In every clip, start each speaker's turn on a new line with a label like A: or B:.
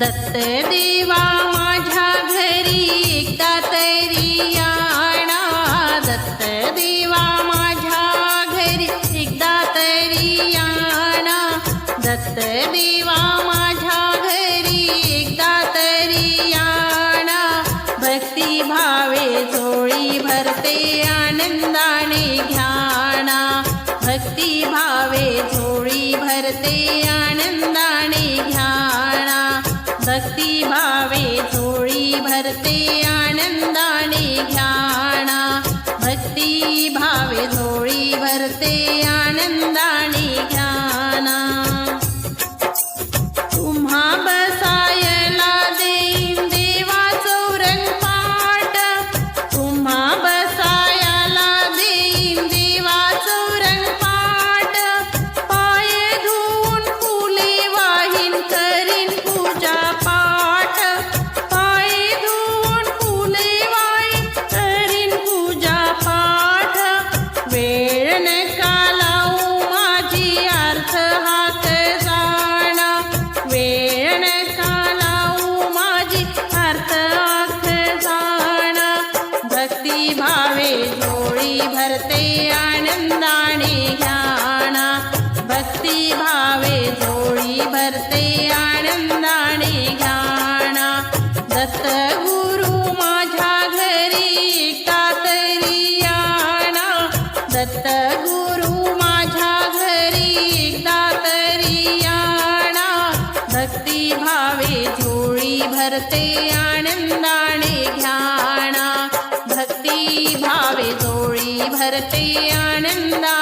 A: दत्त देवा माझ्या घरी एकदा सतगुरु माझ्या घरी तरी आणा. भक्ती भावे झोळी भरते आनंदाने घ्याणा. भक्ती भावे झोळी भरते आनंदा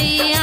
A: ती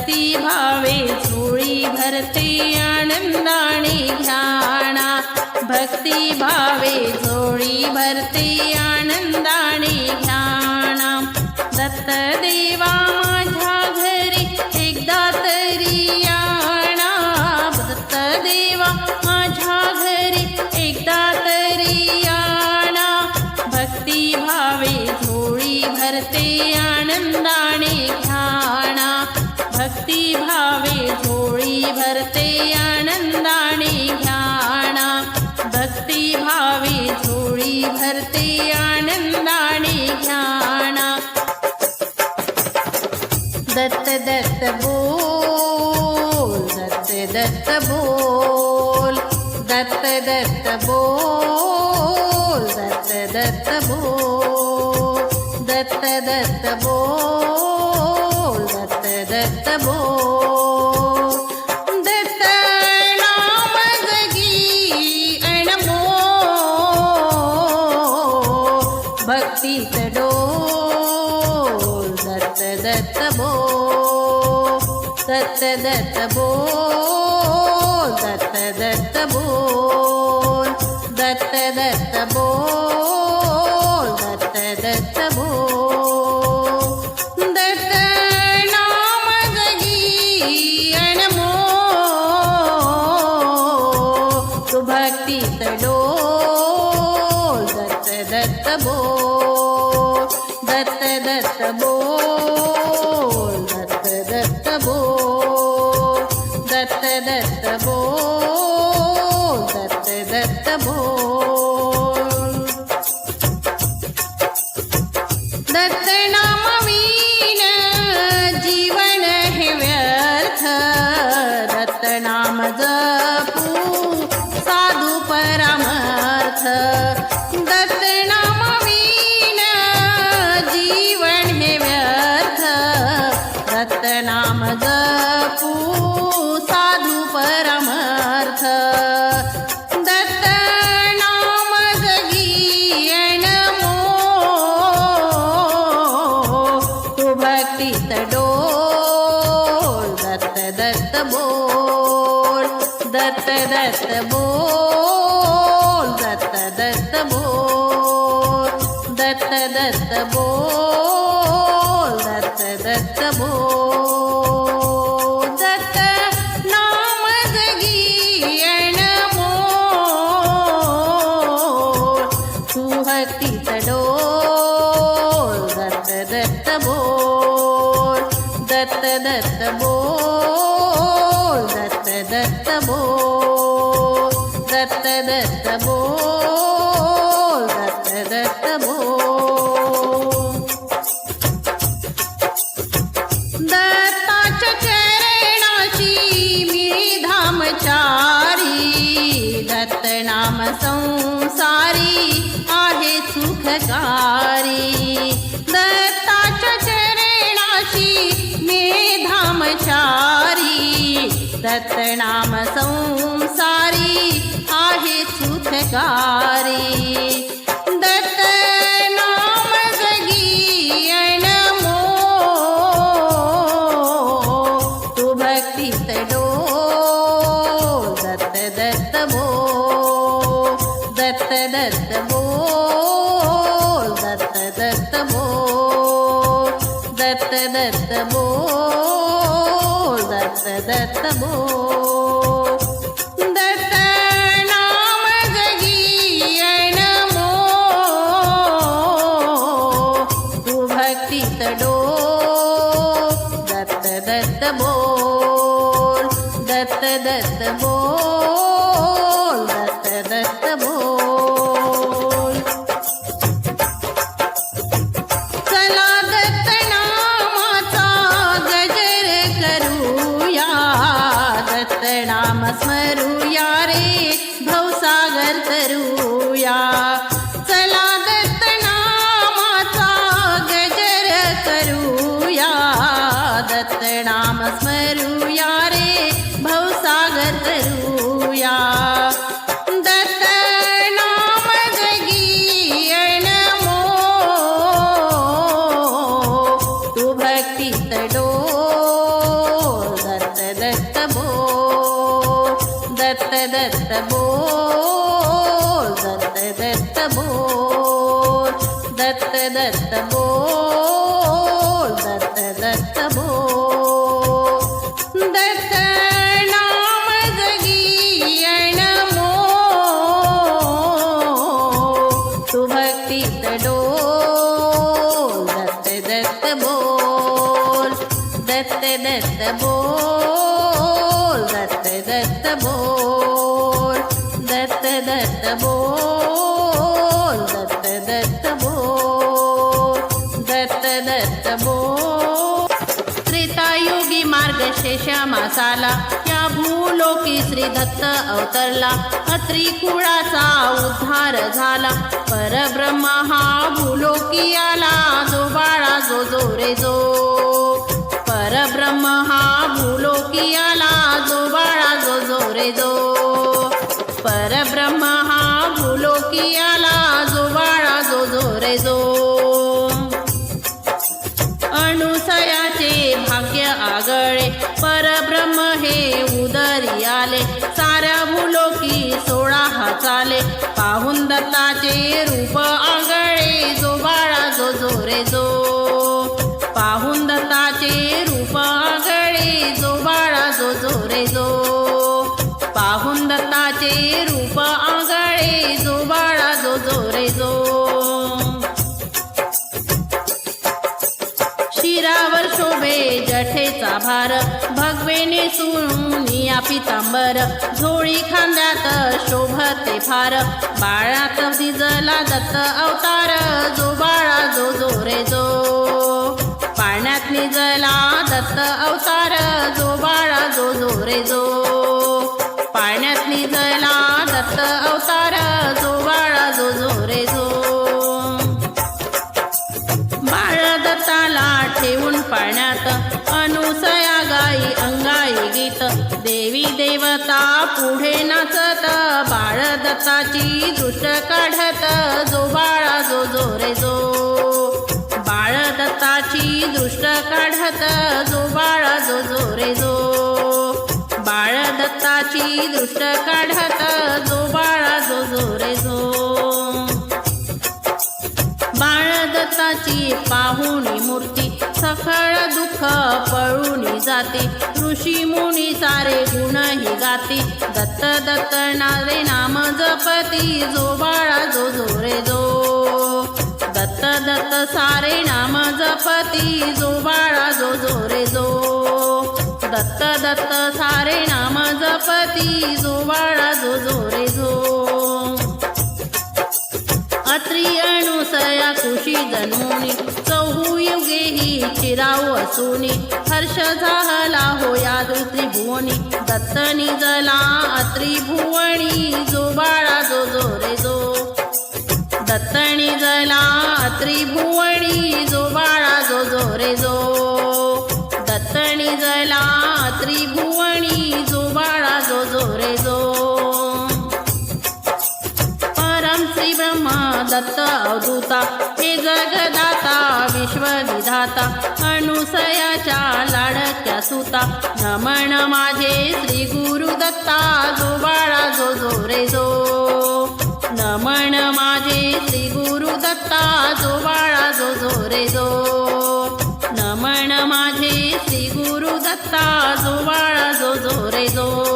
A: रक्ती भावे चोळी भरते आनंदाने घ्याणा भक्ती भावे झोळी भरते आनंदाने घ्या दत्त बोल दत्त दत्त बोल दत्त दत्त बोल दत्त बोल दत्त दत्त बोल दत्त दत्त बोल दत्त नाम गगी अणमो सुभक्ति तडो दत्त दत्त बोल भक्तीत डोल दत्त दत्त बोल दत्त दत्त बोल दत्त दत्त बोल दत्त दत्त बोल चरणाची मी धामचारी दत्तनाम संसारी आहे सुखकारी. दत्ताच्या चरणाची मी धामचारी दत्तनाम संसारी आहे सुखकारी. मार्ग मासाला त्या भूलोकी श्री दत्त अवतरला. अत्री कुळाचा उद्धार झाला. परब्रह्म हा भूलोकी आला. जो बाळा जो जो रे जो परब्रह्म हा भूलोकी आला. जो बाळा जो जो रे जो परब्रह्म हा भूलोकी आला. जो बाळा जो जो रे जो दत्ताचे रूप आगळे जो बाळा जो जो रे जो भार. भगवेने सुनिया पितांबर. झोळी खांद्यात शोभते फार बाळात दिजला दत्त अवतार. जो बाळा जो जो रे जो पाण्यात निजला दत्त अवतार. जो बाळा जो जो रे जो पाण्यात निज देवता पुढे नाचत बाळ दत्ताची दृष्ट काढत जो बाळा जो जो रे जो. बाळ दत्ताची दृष्ट काढत जो बाळा जो जो रे जो. बाळ दत्ताची दृष्ट काढत जो बाळा जो जो रे जो. बाळ दत्ताची पाहुणी मूर्ती सखळ दुःख पळून जाते. ऋषी मुनी सारे गुणही गाती. दत्त दत्त नारे नाम जपती. जो बाळा जो जोरे जो. दत्त दत्त सारे नाम जपती. जो बाळा जो जोरे जो. दत्त दत्त सारे नाम जपती. जो बाळा जो जोरे जो. अत्री अनुसया कुशी जनुनी युगे ही चिराऊ असुनी. हर्ष झाला होया त्रिभुवनी दत्त निजला अत्रिभुवणी जो बाळा जो जो रे जो. दत्त निजला अत्रिभुवणी जो बाळा जो जो रे जो. दत्त निजला अत्रिभुवणी जो बाळा जो जो रे जो. परम श्री ब्रह्मा दत्त अवधूता. हे जगदा जाता अनुसयाच्या लाडक्या सुता. नमन माझे श्री गुरु दत्ता जो बाळा जो जो रे जो. नमन माझे श्री गुरु दत्ता जो बाळा जो जो रे जो. नमन माझे श्री गुरु दत्ता जो बाळा जो जो रे जो.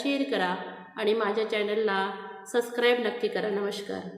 A: शेअर करा आणि माझ्या चॅनलला सबस्क्राईब नक्की करा. नमस्कार.